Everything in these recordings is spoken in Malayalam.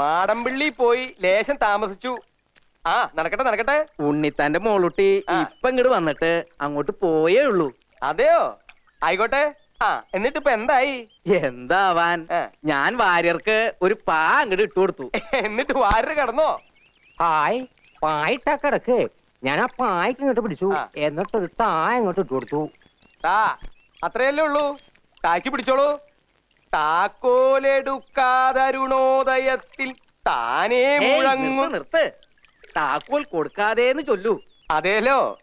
മാടമ്പിള്ളി പോയി ലേശം താമസിച്ചു. ആ നടക്കട്ടെ നടക്കട്ടെ. ഉണ്ണിത്താന്റെ മോളുട്ടി. ഇപ്പൊ ഇങ്ങോട്ട് വന്നിട്ട് അങ്ങോട്ട് പോയേ ഉള്ളൂ. അതെയോ? ആയിക്കോട്ടെ. ആ എന്നിട്ട് ഇപ്പൊ എന്തായി? എന്താവാൻ. ഞാൻ വാര്യർക്ക് ഒരു പാ അങ്ങോട്ട് ഇട്ടു കൊടുത്തു. എന്നിട്ട് വാരര് കടന്നോ? ഹായ് പായിട്ടാ കിടക്ക്. ഞാൻ ആ പായ്ക്ക് ഇങ്ങോട്ട് പിടിച്ചു. ആ. എന്നിട്ട് ഒരു താഴെ ഇങ്ങോട്ട് ഇട്ട് കൊടുത്തു. താ അത്രയല്ലേ ഉള്ളൂ. താക്കി പിടിച്ചോളൂ. താക്കോലെടുക്കാതരുണോദയത്തിൽ താനേ മുഴങ്ങു. നിർത്ത്, താക്കോൽ കൊടുക്കാതെ എന്ന് ചൊല്ലു. അതേലോ?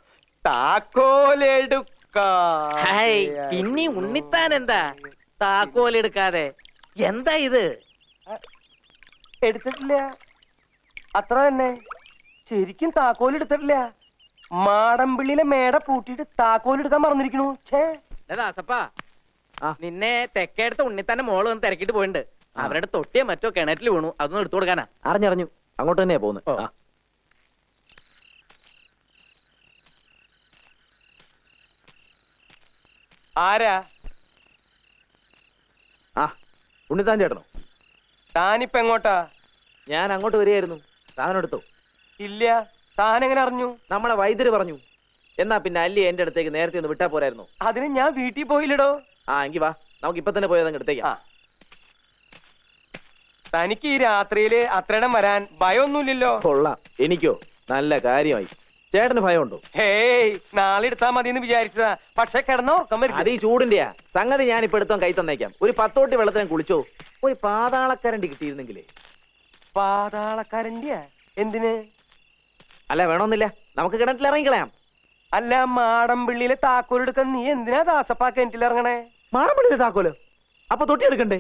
താക്കോലെടുക്കാ. ഹായ് പിന്നെ ഉണ്ണിത്താൻ എന്താ? താക്കോൽ എടുക്കാതെ എന്താ ഇത്? എടുത്തിട്ടില്ല. അത്ര തന്നെ. ശരിക്കും താക്കോൽ എടുത്തിട്ടില്ല മാടമ്പിള്ളിയിലെ മേട പൂട്ടിയിട്ട് താക്കോൽ എടുക്കാൻ മറന്നിരിക്കണു. ഛേ. ദാസപ്പാ നിന്നെ തെക്കേടുത്ത ഉണ്ണിത്താന്റെ മോൾ വന്ന് തിരക്കിട്ട് പോയിട്ടുണ്ട് അവരുടെ തൊട്ടിയെ മറ്റോ കിണറ്റിൽ വീണു. അതൊന്നും എടുത്തു കൊടുക്കാനാ. അറിഞ്ഞറിഞ്ഞു. അങ്ങോട്ട് തന്നെയാ പോകുന്നത്. ആരാ? ആ ഉണ്ണിത്താൻ ചേട്ടനോ? താനിപ്പ എങ്ങോട്ടാ? ഞാൻ അങ്ങോട്ട് വരികയായിരുന്നു. സാധനം എടുത്തോ? ഇല്ല. താൻ എങ്ങനെ അറിഞ്ഞു? നമ്മളെ വൈദ്യര് പറഞ്ഞു. എന്നാ പിന്നെ അല്ലി എന്റെ അടുത്തേക്ക് നേരത്തെ ഒന്ന് വിട്ടാ പോരായിരുന്നു? അതിന് ഞാൻ വീട്ടിൽ പോയില്ലടോ. ആ എങ്കി വാ. നമുക്ക് ഇപ്പൊ തന്നെ പോയത് എടുത്തേക്കാം. തനിക്ക് ഈ രാത്രിയിൽ അത്രയിടം വരാൻ ഭയമൊന്നുമില്ലല്ലോ കൊള്ളാം. എനിക്കോ? നല്ല കാര്യമായി. ചേട്ടന് ഭയമുണ്ടോ? ഹേയ് നാളെ എടുത്താ മതി എന്ന് വിചാരിച്ചതാ. പക്ഷെ കിടന്ന ഉറക്കം അത് വരും ഈ ചൂടിന്റെയാ. സംഗതി ഞാൻ ഇപ്പൊ എടുത്തോ കൈ തന്നേക്കാം. ഒരു പത്തോട്ടി വെള്ളത്തിന് കുളിച്ചോ? ഒരു പാതാളക്കരണ്ടി കിട്ടിയിരുന്നെങ്കിലേ. പാതാളക്കരണ്ടിയാ? എന്തിന്? അല്ല വേണമെന്നില്ല നമുക്ക് കിണറ്റിൽ ഇറങ്ങിക്കളയാം അല്ല മാടമ്പിള്ളിയിലെ താക്കോലെടുക്കാൻ നീ എന്തിനാ ദാസപ്പാ കിണറ്റിൽ ഇറങ്ങണേ മാറമ്പള്ളിയിലെ താക്കോൽ അപ്പൊ തൊട്ടി എടുക്കണ്ടേ?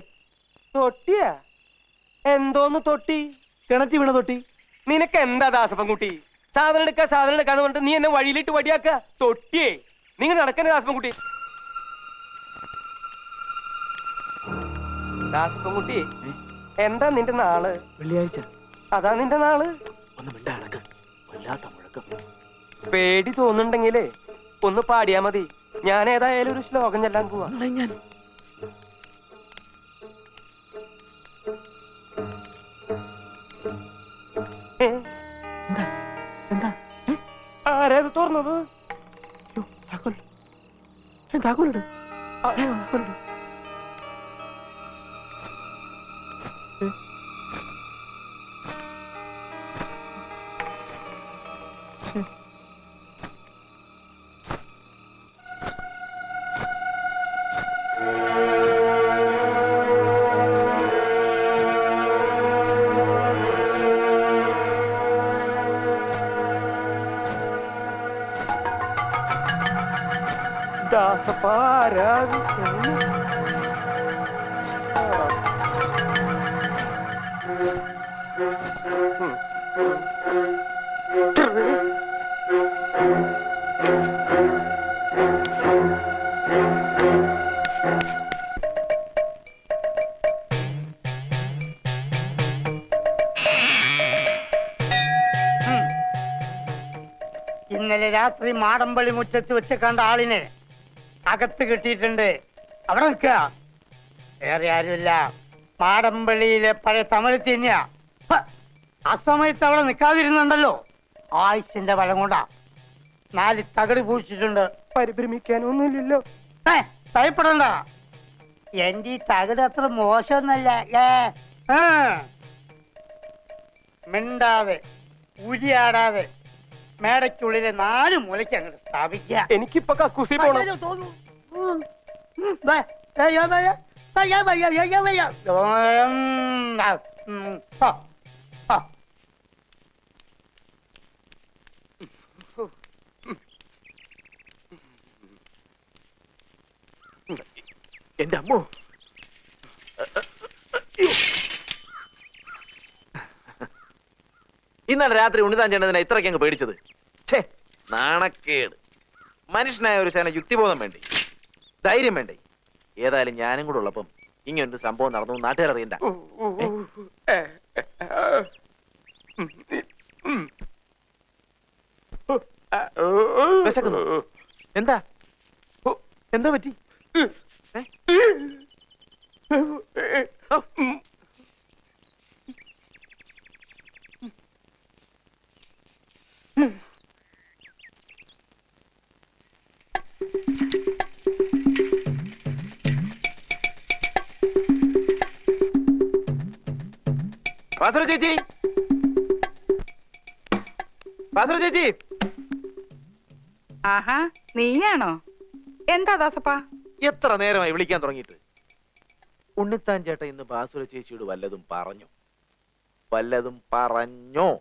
തൊട്ടിയാ? എന്തോന്ന് തൊട്ടി? കിണറ്റി വീണ തൊട്ടി. നിനക്ക് എന്താ ദാസ കുട്ടി സാധനം എടുക്ക സാധനം എടുക്കാന്ന് പറഞ്ഞിട്ട് നീ എന്നെ വഴിയിലിട്ട് വടിയാക്ക? തൊട്ടിയേ. നിങ്ങൾ നടക്കണേ ദാസ കുട്ടി ദാസ കുട്ടി എന്താ നിന്റെ നാൾ? വെള്ളിയാഴ്ച. അതാ നിന്റെ നാൾ. ഒന്ന് മിണ്ടാ അടക്ക് വല്ലാത്ത മുഴക്കം. പേടി തോന്നുന്നുണ്ടെങ്കിലേ ഒന്ന് പാടിയാ മതി. ഞാൻ ഏതായാലും ഒരു ശ്ലോകം ചെല്ലാൻ പോവാ. ഞാൻ ഏ? എന്താ? ആരാ ഇത് തുറന്നത്? താക്കോൽ. താക്കോലിട് താക്കോലിട് ഇന്നലെ രാത്രി മാടമ്പള്ളി മുറ്റത്ത് വെച്ച് കണ്ട ആളിനെ അകത്ത് കിട്ടിയിട്ടുണ്ട്. അവിടെ നിൽക്കുക. വേറെ ആരുമില്ല. മാടമ്പള്ളിയിലെ പഴയ തമിഴ് തന്നെയാ. അസമയത്ത് ആ സമയത്ത് അവിടെ നിൽക്കാതിരുന്നുണ്ടല്ലോ. ആയുസിന്റെ ബലം കൊണ്ടാ. നാല് തകട് പൂച്ചിട്ടുണ്ട് പരിഭ്രമിക്കാനൊന്നുമില്ലല്ലോ. ഏ, ഭയപ്പെടണ്ട. എന്റെ ഈ തകട് അത്ര മോശമൊന്നല്ല. ഏ. മിണ്ടാതെ ഉരിയാടാതെ മേടയ്ക്കുള്ളിലെ നാല് മൂലയ്ക്ക് അങ്ങോട്ട് സ്ഥാപിക്ക. എനിക്കിപ്പൊ കക്കൂസി പോണം. എന്റെ തോന്നു. ഉം. ഉം. ദേ, അയ്യോ, അയ്യോ, അയ്യോ, അയ്യോ, അയ്യോ, അയ്യോ. ഉം. ആ, ഉം. ആ, ആ. എന്റെ അമ്മോ ഇന്നലെ രാത്രി ഉണ്ണിതാൻ ചേട്ടനെ ഇത്രയ്ക്ക് അങ്ങ് പേടിച്ചത്. ഛേ നാണക്കേട്. മനുഷ്യനായ ഒരു ശേന യുക്തിബോധം വേണ്ടേ? ധൈര്യം വേണ്ടേ? ഏതായാലും ഞാനും കൂടെ ഉള്ളപ്പം ഒരു സംഭവം നടന്നു നാട്ടുകാർ അറിയണ്ട. എന്താ? എന്താ പറ്റി? ബാസുര ചേച്ചി. ബാസുര ചേച്ചി. ആഹാ നീയാണോ? എന്താ ദാസപ്പാ? എത്ര നേരമായി വിളിക്കാൻ തുടങ്ങിയിട്ട്? ഉണ്ണിത്താൻ ചേട്ട ഇന്ന് ബാസുര ചേച്ചിയോട് വല്ലതും പറഞ്ഞു. വല്ലതും പറഞ്ഞോ?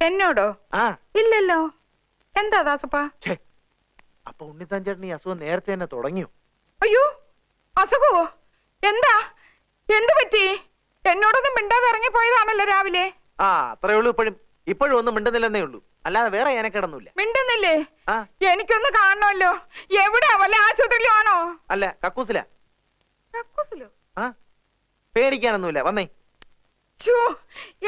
എന്നോടോ? ആ. ഇല്ലല്ലോ. എന്താ ദാസപ്പാ? ഛേ അപ്പൊ ഉണ്ണിത്താൻ ചേട്ടൻ ഈ അസുഖം നേരത്തെ തന്നെ തുടങ്ങിയോ? അയ്യോ അസുഖോ എന്താ? എന്തു പറ്റി? എന്നോടൊന്നും മിണ്ടാതെ ഇറങ്ങി പോയതാണല്ലോ രാവിലെ. ആ അത്രേ ഉള്ളൂ ഇപ്പോഴും. ഇപ്പോഴും ഒന്നും മിണ്ടുന്നില്ലെന്നേ ഉള്ളൂ. അല്ലാതെ വേറെ ഞാനക്കിടന്നില്ല മിണ്ടുന്നില്ലേ? ആ. എനിക്കൊന്ന് കാണണമല്ലോ. എവിടെയാ വല്ല ആശുപത്രിയിലും ആണോ അല്ല കക്കൂസില. കക്കൂസിലോ? ആ. പേടിക്കാനൊന്നുമില്ല. വന്നേ. ഛോ,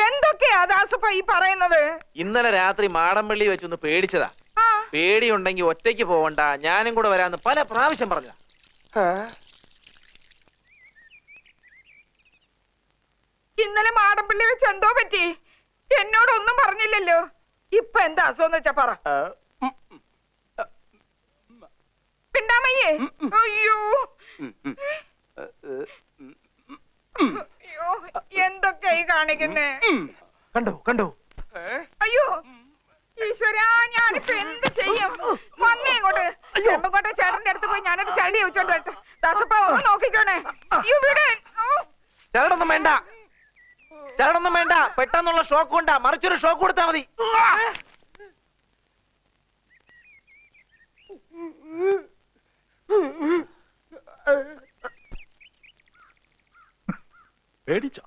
എന്തൊക്കെയാ ദാസപ്പ ഈ പറയുന്നത്? ഇന്നലെ രാത്രി മാടമ്പള്ളി വെച്ചൊന്ന് പേടിച്ചതാ. ആ. പേടിയുണ്ടെങ്കിൽ ഒറ്റയ്ക്ക് പോവണ്ട. ഞാനും കൂടെ വരാന്ന് പല പ്രാവശ്യം പറഞ്ഞതാ. ഇന്നലെ മാടപ്പള്ളി വെച്ച് എന്തോ പറ്റി? എന്നോടൊന്നും പറഞ്ഞില്ലല്ലോ. ഇപ്പൊ എന്താ അസുഖം വെച്ചാ പറ. പിണ്ടാമയ്യേ. അയ്യോ. അയ്യോ ഈ കാണിക്കുന്നേ? കണ്ടോ കണ്ടോ? അയ്യോ. ഈശ്വരാ ഞാനിപ്പോ എന്ത് ചെയ്യും? വന്നേ ഇങ്ങോട്ട്. ചെമ്പങ്കോട്ടെ ചേട്ടന്റെ അടുത്ത് പോയി ഞാനൊരു ചളി ചോദിച്ചോണ്ട് വരട്ടെ. ദാസപ്പ ഒന്ന് നോക്കിക്കോണേ. ഇവിടെ ചരടൊന്നും വേണ്ട. ചരടൊന്നും വേണ്ട. പെട്ടെന്നുള്ള ഷോക്ക് കൊണ്ടാ. മറിച്ചൊരു ഷോക്ക് കൊടുത്താ മതി. പേടിച്ചോ?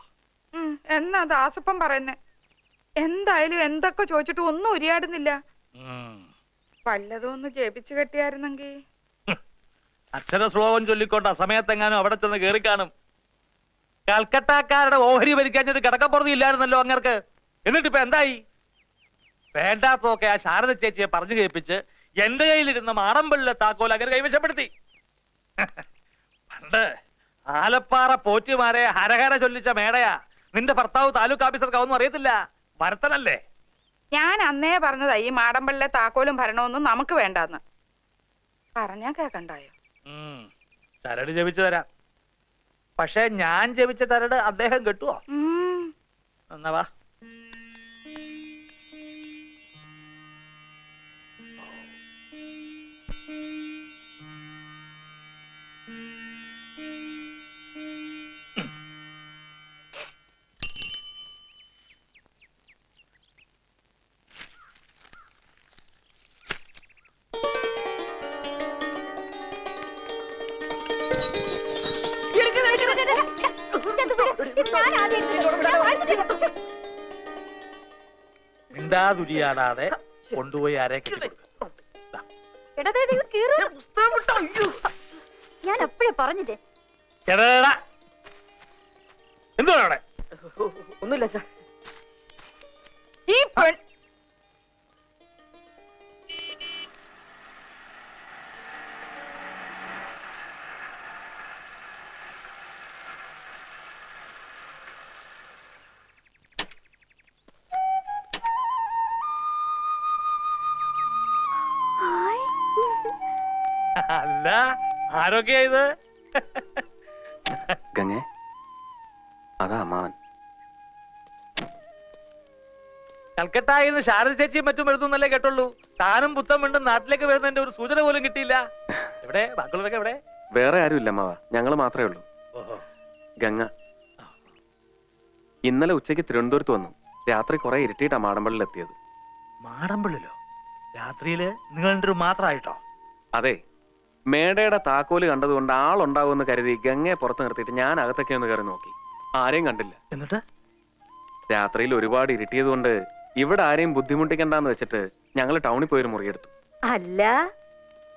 എന്നാ ദാസപ്പം പറയുന്നേ. എന്തായാലും എന്തൊക്കെ ചോദിച്ചിട്ട് ഒന്നും ഉരിയാടുന്നില്ല. വല്ലതും ഒന്ന് ജപിച്ചു കെട്ടിയായിരുന്നെങ്കി. അച്ഛനെ ശ്ലോകം ചൊല്ലിക്കൊണ്ട് അസമയത്തെങ്ങാനും അവിടെ ചെന്ന് കേറി കാണും കൽക്കട്ടക്കാരുടെ ഓഹരി ഭരിക്കാഞ്ഞിട്ട് കിടക്കപ്പുറത്ത് ഇല്ലായിരുന്നല്ലോ അങ്ങർക്ക്. എന്നിട്ട് ഇപ്പൊ എന്തായി? വേണ്ടാത്തതൊക്കെ ആ ശാരദ ചേച്ചിയെ പറഞ്ഞു കേൾപ്പിച്ച് എന്റെ കയ്യിലിരുന്ന മാടമ്പള്ളിലെ താക്കോൽ അങ്ങനെ കൈവശപ്പെടുത്തി. പണ്ട് ആലപ്പാറ പോറ്റുമാരെ ഹരഹര ചൊല്ലിച്ച മേടയാ. നിന്റെ ഭർത്താവ് താലൂക്ക് ഓഫീസർക്ക് അതൊന്നും അറിയത്തില്ല. വരത്തനല്ലേ? ഞാൻ അന്നേ പറഞ്ഞതാ ഈ മാടമ്പള്ളിലെ താക്കോലും ഭരണമൊന്നും നമുക്ക് വേണ്ടെന്ന്. പറഞ്ഞാ കേക്കണ്ടായോ. ചരട് ജപിച്ചു തരാം. പക്ഷെ ഞാൻ ജപിച്ച തരട് അദ്ദേഹം കെട്ടുവോ? എന്നാ വാ. മിണ്ടാതുരിയാടാതെ കൊണ്ടുപോയി ആരെ ഞാൻ എപ്പോഴേ പറഞ്ഞില്ലേ? എന്തുവാണ് ഒന്നുമില്ല സാർ. ഈ പെൺ ആരൊക്കെയാ ഇത്? ഗംഗേ അതാ അമ്മാവൻ. കൽക്കട്ടായിൽ നിന്ന് ശാരദ ചേച്ചിയും മറ്റും എഴുതുന്നല്ലേ കേട്ടുള്ളൂ താനും പുത്തം വീണ്ടും നാട്ടിലേക്ക് വരുന്നതിന്റെ ഒരു സൂചന പോലും കിട്ടിയില്ല. എവിടെ? ബാക്കിയുള്ളവരൊക്കെ എവിടെ? വേറെ ഇല്ല അമ്മാവ. ഞങ്ങൾ മാത്രമേ ഉള്ളൂ. ഗംഗ ഇന്നലെ ഉച്ചയ്ക്ക് തിരുവനന്തപുരത്ത് വന്നു. രാത്രി കുറെ ഇരുട്ടിയിട്ടാ മാടമ്പള്ളിൽ എത്തിയത് മാടമ്പള്ളിലോ? രാത്രിയിൽ നിങ്ങൾ മാത്രമായിട്ടോ അതെ മേടയുടെ താക്കോൽ കണ്ടതുകൊണ്ട് ആളുണ്ടാവുമെന്ന് കരുതി ഗംഗയെ പുറത്ത് നിർത്തിയിട്ട് ഞാൻ അകത്തൊക്കെ ഒന്ന് കയറി നോക്കി. ആരെയും കണ്ടില്ല. എന്നിട്ട്? രാത്രിയിൽ ഒരുപാട് ഇരുട്ടിയത് കൊണ്ട് ഇവിടെ ആരെയും ബുദ്ധിമുട്ടിക്കണ്ടെന്ന് വെച്ചിട്ട് ഞങ്ങൾ ടൗണിൽ പോയി പോയൊരു മുറിയെടുത്തു. അല്ല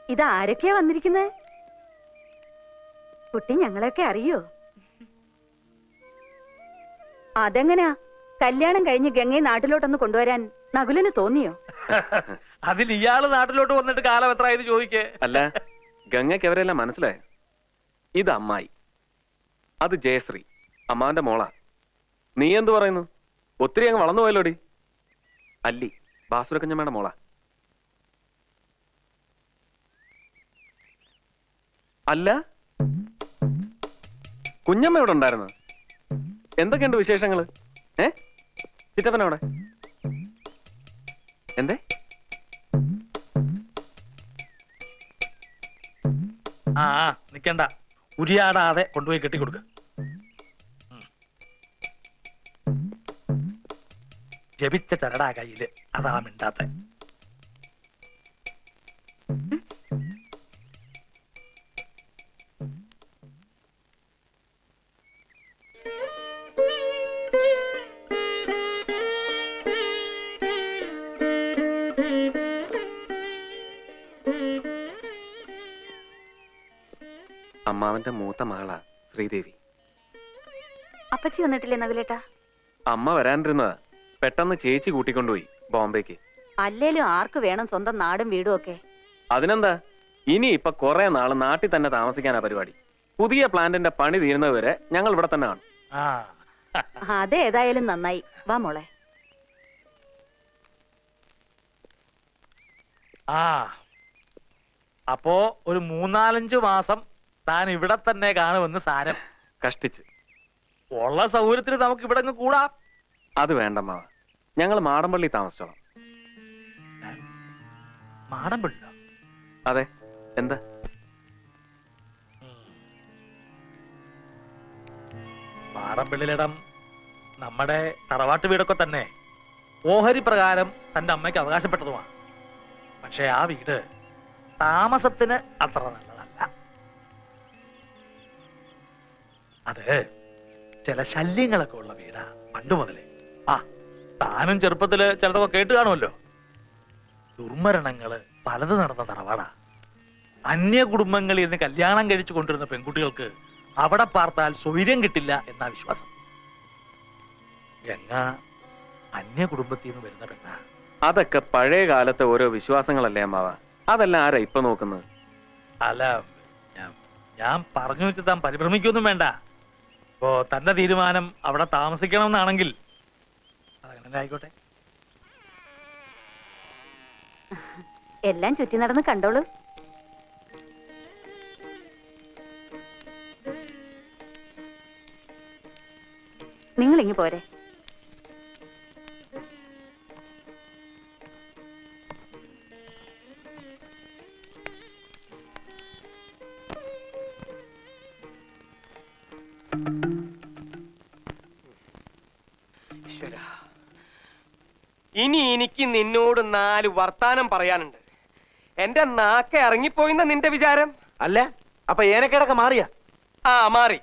ഇത് ആരൊക്കെയാ വന്നിരിക്കുന്നത് കുട്ടി ഞങ്ങളെയൊക്കെ അറിയോ? അതെങ്ങനാ? കല്യാണം കഴിഞ്ഞ് ഗംഗയെ നാട്ടിലോട്ടൊന്ന് കൊണ്ടുവരാൻ നകുലിന് തോന്നിയോ? അതിൽ ഇയാൾ നാട്ടിലോട്ട് വന്നിട്ട് കാലം എത്ര ആയത് ചോദിക്കേ. അല്ല ഗംഗയ്ക്ക് അവരെല്ലാം മനസ്സിലായോ? ഇത് അമ്മായി. അത് ജയശ്രീ അമ്മാവന്റെ മോളാ. നീ എന്തു പറയുന്നു? ഒത്തിരി അങ്ങ് വളർന്നു പോയല്ലോടി? അല്ലി ബാസുരക്കഞ്ഞമ്മയുടെ മോളാ. അല്ല? കുഞ്ഞമ്മ ഇവിടെ ഉണ്ടായിരുന്നു? എന്തൊക്കെയുണ്ട് വിശേഷങ്ങൾ? ഏ? ചിറ്റപ്പനവിടെ എന്തേ? ആ നിക്കണ്ട. ഉരിയാടാതെ കൊണ്ടുപോയി കെട്ടിക്കൊടുക്ക. ജപിച്ച ചരടാ കയ്യിൽ. അതാ മിണ്ടാത്ത. അമ്മാവന്റെ മൂത്ത മകളാ ശ്രീദേവി. അപ്പച്ചി വന്നിട്ടില്ലേ നകുലേട്ടാ? അമ്മ വരാനിരുന്നതാ. പെട്ടെന്ന് ചേച്ചി കൂട്ടിക്കൊണ്ടുപോയി ബോംബെക്ക്. അല്ലേലും ആർക്ക് വേണം സ്വന്തം നാടും വീടും ഒക്കെ? അതിനെന്താ? ഇനി ഇപ്പൊ കുറെ നാൾ നാട്ടിൽ തന്നെ താമസിക്കാനാ പരിപാടി. പുതിയ പ്ലാന്റിന്റെ പണി തീരുന്നവരെ ഞങ്ങൾ ഇവിടെ തന്നെ കാണും. ആ. അതേതായാലും നന്നായി. വാ മോളെ. ആ. അപ്പോ ഒരു മൂന്നാലഞ്ചു മാസം താൻ ഇവിടെ തന്നെ കാണുമെന്ന് സാരം. കഷ്ടിച്ച്. ഉള്ള സൗകര്യത്തിന് നമുക്ക് ഇവിടെ അങ്ങ് കൂടാം. അത് വേണ്ടമ്മാവ ഞങ്ങൾ മാടമ്പള്ളി താമസിച്ചോളാം. മാടം പിള്ള അതെ. എന്താ? മാടമ്പിള്ളിലിടം നമ്മുടെ തറവാട്ട് വീടൊക്കെ തന്നെ. ഓഹരി പ്രകാരം തന്റെ അമ്മയ്ക്ക് അവകാശപ്പെട്ടതുമാണ്. പക്ഷെ ആ വീട് താമസത്തിന് അത്ര നല്ലതല്ല അത് ചില ശല്യങ്ങളൊക്കെ ഉള്ള വീടാ പണ്ട് മുതലേ. ആ. താനും ചെറുപ്പത്തിൽ ചിലതൊക്കെ കേട്ട് കാണുമല്ലോ. ദുർമരണങ്ങൾ പലത് നടന്ന തറവാടാ. അന്യ കുടുംബങ്ങളിൽ നിന്ന് കല്യാണം കഴിച്ചു കൊണ്ടിരുന്ന പെൺകുട്ടികൾക്ക് അവിടെ പാർത്താൽ സ്വൈര്യം കിട്ടില്ല എന്നാ വിശ്വാസം. ഗംഗ അന്യ കുടുംബത്തിൽ നിന്ന് വരുന്ന പെണ്ണ? അതൊക്കെ പഴയ കാലത്തെ ഓരോ വിശ്വാസങ്ങളല്ലേ അമ്മാവ? അതെല്ലാം ആരാ ഇപ്പൊ നോക്കുന്നത്? അല്ല ഞാൻ ഞാൻ പറഞ്ഞു വെച്ച് താൻ പരിഭ്രമിക്കൊന്നും വേണ്ട. ഇപ്പോ തന്റെ തീരുമാനം അവിടെ താമസിക്കണം എന്നാണെങ്കിൽ അതങ്ങനെ ആയിക്കോട്ടെ. എല്ലാം ചുറ്റി നടന്ന് കണ്ടോളൂ. നിങ്ങൾ പോരെ. ഇനി എനിക്ക് നിന്നോട് നാല് വർത്താനം പറയാനുണ്ട്. എന്റെ നാക്ക ഇറങ്ങിപ്പോയിന്ന നിന്റെ വിചാരം? അല്ല അപ്പൊ ഏനക്കേടൊക്കെ മാറിയ? ആ മാറി.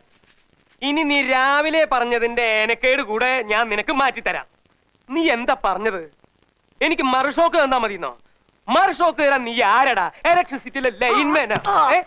ഇനി നീ രാവിലെ പറഞ്ഞതിന്റെ ഏനക്കേട് കൂടെ ഞാൻ നിനക്ക് മാറ്റിത്തരാം. നീ എന്താ പറഞ്ഞത്? എനിക്ക് മറുഷോക്ക് തന്നാ മതിന്നോ? മറുഷോക്ക് തരാൻ നീ ആരടാ? ഇലക്ട്രിസിറ്റിയിലെ ലൈൻമാനാ. ഏ?